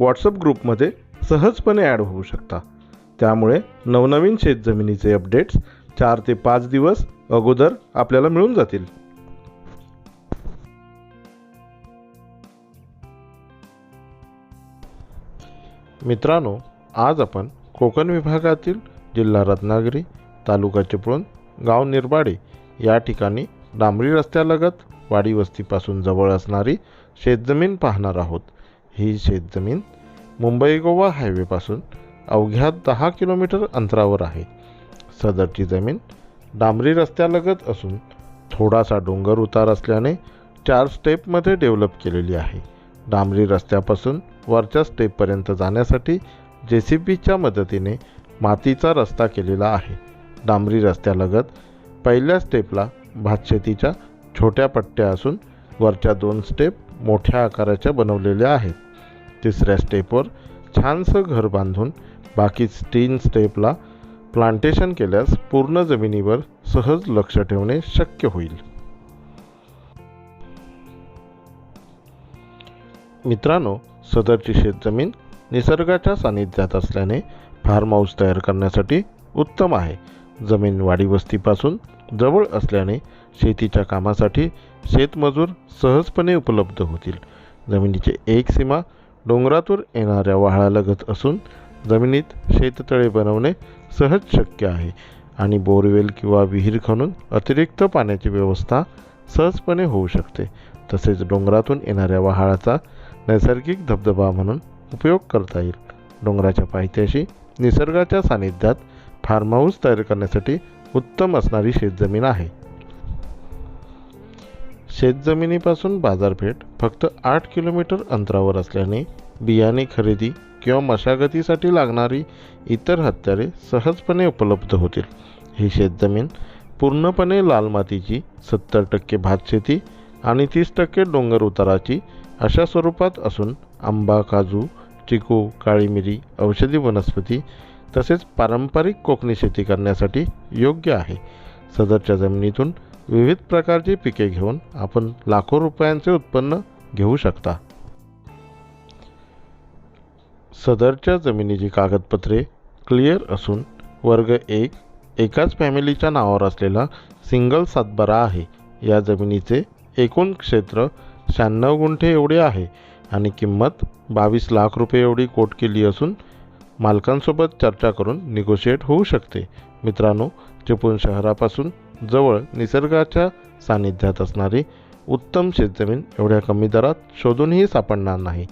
WhatsApp ग्रुपमध्ये सहजपणे add होऊ शकता. त्यामुळे नवनवीन शेतजमिनीचे अपडेट्स चार ते पाच दिवस अगोदर आपल्याला मिळून जातील. मित्रांनो आज आपण कोकण विभागातील जिल्हा रत्नागिरी तालुका चिपळूण गाव निरबाडे या ठिकाणी डांबरी रस्त्यालगत वाडी वस्तीपासून जवळ असणारी शेतजमीन पाहणार आहोत. ही शेतजमीन मुंबई गोवा हायवेपासून अवघ्या दहा किलोमीटर अंतरावर आहे. सदरची जमीन डांबरी रस्त्यालगत असून थोडासा डोंगर उतार असल्याने चार स्टेपमध्ये डेव्हलप केलेली आहे. डांबरी रस्त्यापासून वरच्या स्टेपपर्यंत जाण्यासाठी जे सी बीच्या मदतीने मातीचा रस्ता केलेला आहे. डांबरी रस्त्यालगत पहिल्या स्टेपला भातशेतीच्या छोट्या पट्ट्या असून वरच्या दोन स्टेप मोठ्या आकाराच्या बनवलेल्या आहेत. तिसऱ्या स्टेपवर छानसं घर बांधून बाकी तीन स्टेपला प्लांटेशन केल्यास पूर्ण जमिनीवर सहज लक्ष ठेवणे शक्य होईल. मित्रांनो सदरची शेतजमीन निसर्गाच्या सानिध्यात असल्याने फार्म हाऊस तयार करण्यासाठी उत्तम आहे. जमीन वाडीवस्तीपासून जवळ असल्याने शेतीच्या कामासाठी शेतमजूर सहजपणे उपलब्ध होतील. जमिनीची एक सीमा डोंगरातून येणाऱ्या वहाळालगत असून जमिनीत शेततळे बनवणे सहज शक्य आहे आणि बोरवेल किंवा विहीर खणून अतिरिक्त पाण्याची व्यवस्था सहजपणे होऊ शकते. तसेच डोंगरातून येणाऱ्या वहाळाचा नैसर्गिक धबधबा म्हणून उपयोग करता येईल. डोंगराच्या पायथ्याशी निसर्गाच्या सानिध्यात फार्म हाऊस तयार करण्यासाठी उत्तम असणारी शेतजमीन आहे. शेतजमिनीपासून बाजारपेठ फक्त आठ किलोमीटर अंतरावर असल्याने बियाणे खरेदी किंवा मशागतीसाठी लागणारी इतर हत्यारे सहजपणे उपलब्ध होतील. ही शेतजमीन पूर्णपणे लाल मातीची सत्तर टक्के भातशेती आणि तीस टक्के डोंगर उताराची अशा स्वरूपात असून आंबा काजू चिकू काळी मिरी औषधी वनस्पती तसेच पारंपरिक कोकणी शेती करण्यासाठी योग्य आहे. सदरच्या जमिनीतून विविध प्रकारची पिके घेऊन आपण लाखो रुपयांचे उत्पन्न घेऊ शकता. सदरच्या जमिनीची कागदपत्रे क्लिअर असून वर्ग एक एकाच फॅमिलीच्या नावावर असलेला सिंगल सातबारा आहे. या जमिनीचे एकूण क्षेत्र शहाण्णव गुंठे एवढे आहे आणि किंमत बावीस लाख रुपये एवढी कोट केली असून मालकांसोबत चर्चा करून निगोशिएट होऊ शकते. मित्रांनो चिपळूण शहरापासून जवळ निसर्गाच्या सानिध्यात असणारी उत्तम शेतजमीन एवढ्या कमी दरात शोधूनही सापडणार नाही.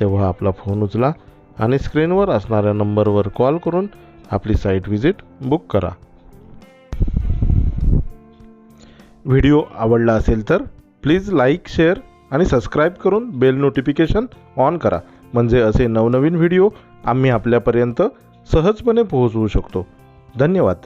तेव्हा आपला फोन उचला आणि स्क्रीनवर असणाऱ्या नंबरवर कॉल करून आपली साईट व्हिजिट बुक करा. व्हिडिओ आवडला असेल तर प्लीज लाईक शेअर आणि सबस्क्राईब करून बेल नोटिफिकेशन ऑन करा. म्हणजे असे नवनवीन व्हिडिओ आम्ही आपल्यापर्यंत सहजपणे पोहोचवू शकतो. धन्यवाद.